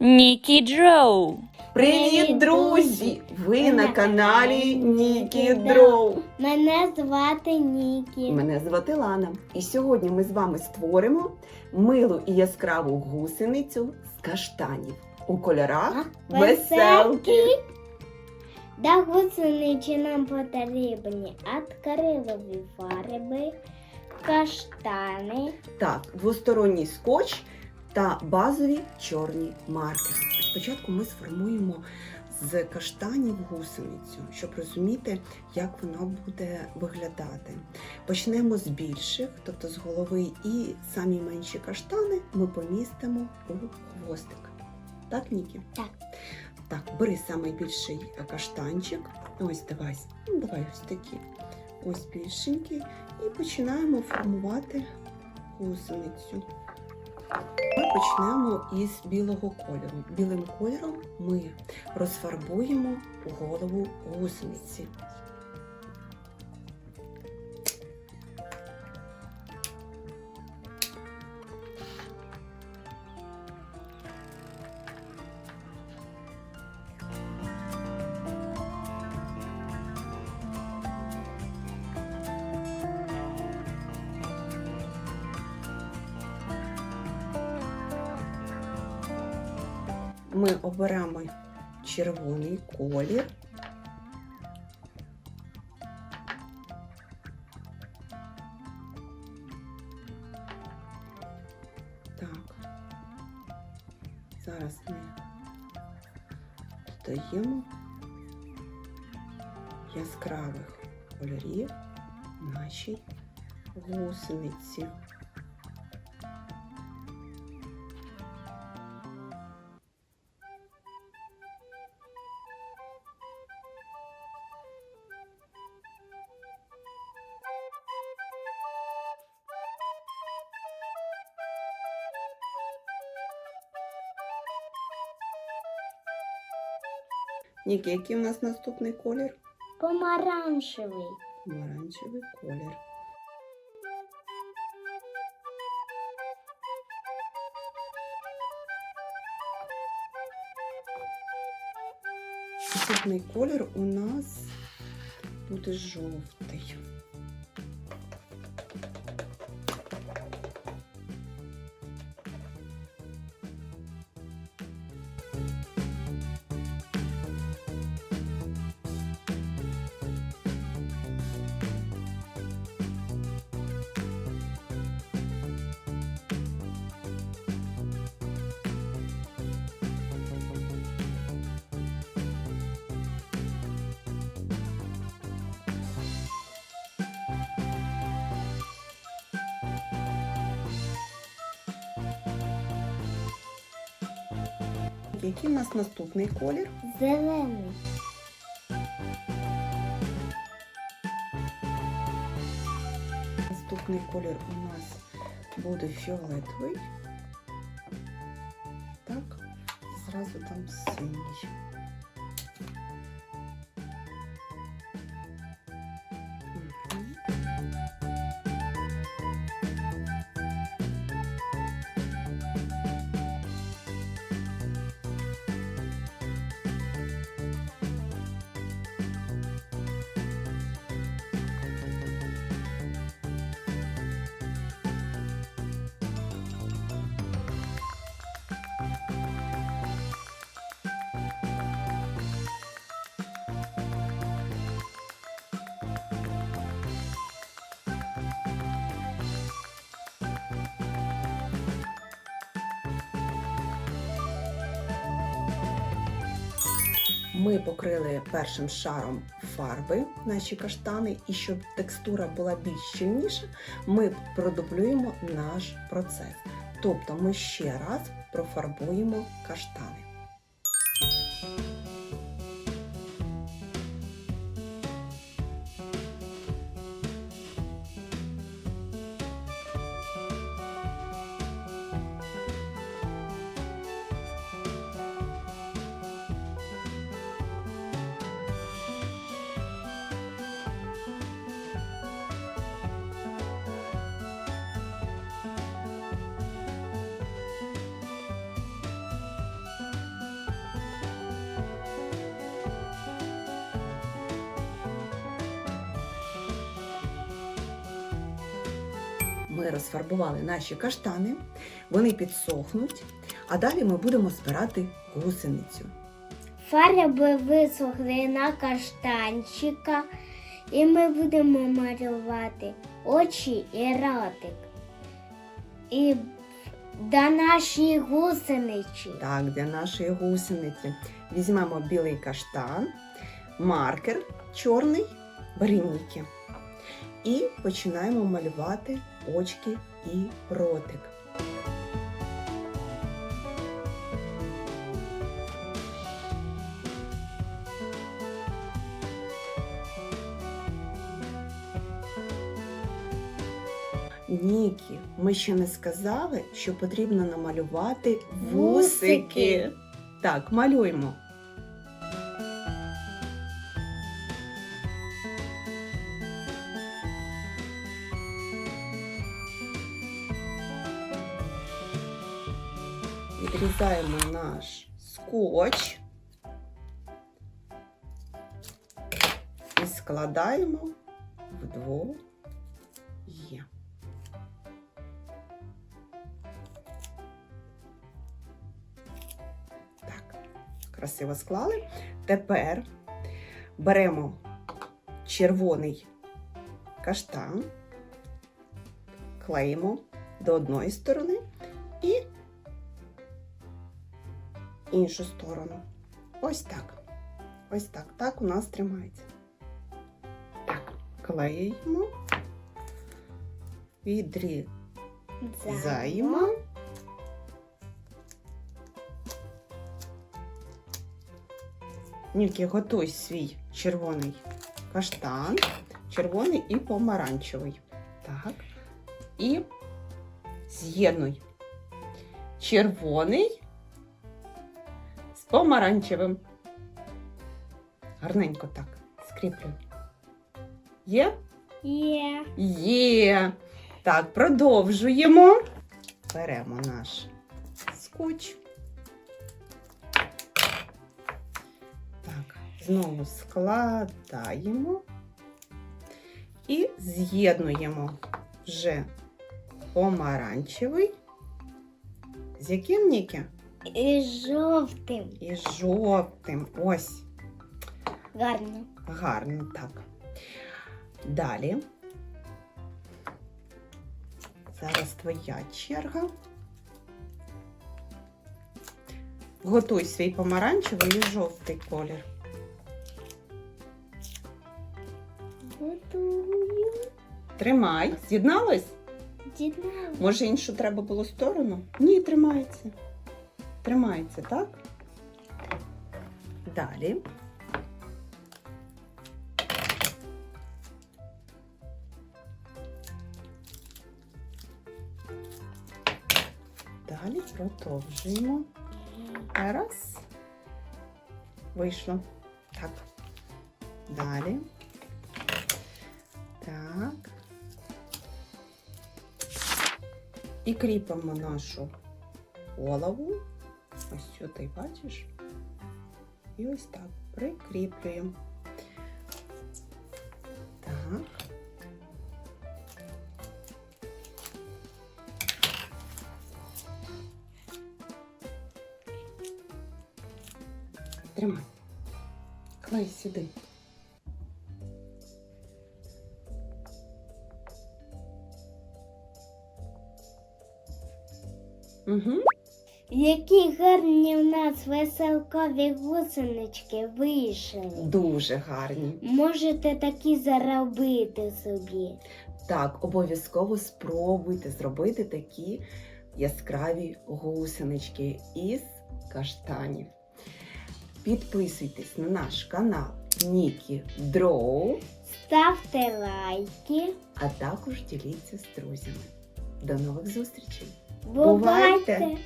Нікі Джоу. Привіт, друзі! Ви на каналі Нікі Дроу. Мене звати Нікі. Мене звати Лана. І сьогодні ми з вами створимо милу і яскраву гусеницю з каштанів у кольорах веселки. Для гусениці нам потрібні акрилові фарби, каштани, Так, двосторонній скотч та базові чорні маркери. Спочатку ми сформуємо з каштанів гусеницю, щоб розуміти, як вона буде виглядати. Почнемо з більших, тобто з голови, і самі менші каштани ми помістимо у хвостик. Так, Нікі? Так. Так, бери найбільший каштанчик. Ось давай, ну давай ось такі. Ось більшенький. І починаємо формувати гусеницю. Ми почнемо із білого кольору. Білим кольором ми розфарбуємо голову гусениці. Ми оберемо червоний колір. Так. Зараз ми додаємо яскравих кольорів нашій гусениці. Ніки, який у нас наступний колір? помаранчевий. Помаранчевий колір. Наступний колір у нас буде жовтий. Який у нас наступний колір? Зелений. Наступний колір у нас буде фіолетовий. Так, зразу там синій. Ми покрили першим шаром фарби наші каштани, і щоб текстура була більш щільніша, ми продублюємо наш процес. Тобто ми ще раз профарбуємо каштани. Ми розфарбували наші каштани, вони підсохнуть, а далі ми будемо збирати гусеницю. Фарби висохли на каштанчика, і ми будемо малювати очі і ротик. І до нашої гусеничі. Так, для нашої гусениці візьмемо білий каштан, маркер чорний, беремніки. І починаємо малювати очки і ротик. Нікі, ми ще не сказали, що потрібно намалювати вусики. Вусики. Так, малюємо. Відрізаємо наш скотч і складаємо вдвох є. Так, красиво склали. Тепер беремо червоний каштан, клеїмо до одної сторони і іншу сторону. Ось так. Ось так. Так у нас тримається. Так, клеїмо, відрізаємо. Нікі, готуй свій червоний каштан, червоний і помаранчевий. Так. І з'єднуй червоний помаранчевим. Гарненько так. Скріплюй. Є? Є. Є. Так, продовжуємо. Беремо наш скотч. Так, знову складаємо і з'єднуємо вже помаранчевий. З яким Ніки? І жовтим. І жовтим. Ось. Гарно. Гарно, так. Далі. Зараз твоя черга. Готуй свій помаранчевий і жовтий колір. Готую. Тримай. З'єдналось? Дідна. Може, іншу треба було сторону? Ні, тримається. Тримається, так? Далі. Далі продовжуємо. Раз. Вийшло. Так. Далі. Так. І кріпимо нашу голову. Ось сюди, бачиш? І ось так прикріплюємо. Так. Тримай. Клей сюди. Угу. Які гарні в нас веселкові гусенички вийшли. Дуже гарні. Можете такі заробити собі. Так, обов'язково спробуйте зробити такі яскраві гусенички із каштанів. Підписуйтесь на наш канал Нікі Дроу, Ставте лайки. а також діліться з друзями. До нових зустрічей! Бувайте! Бувайте!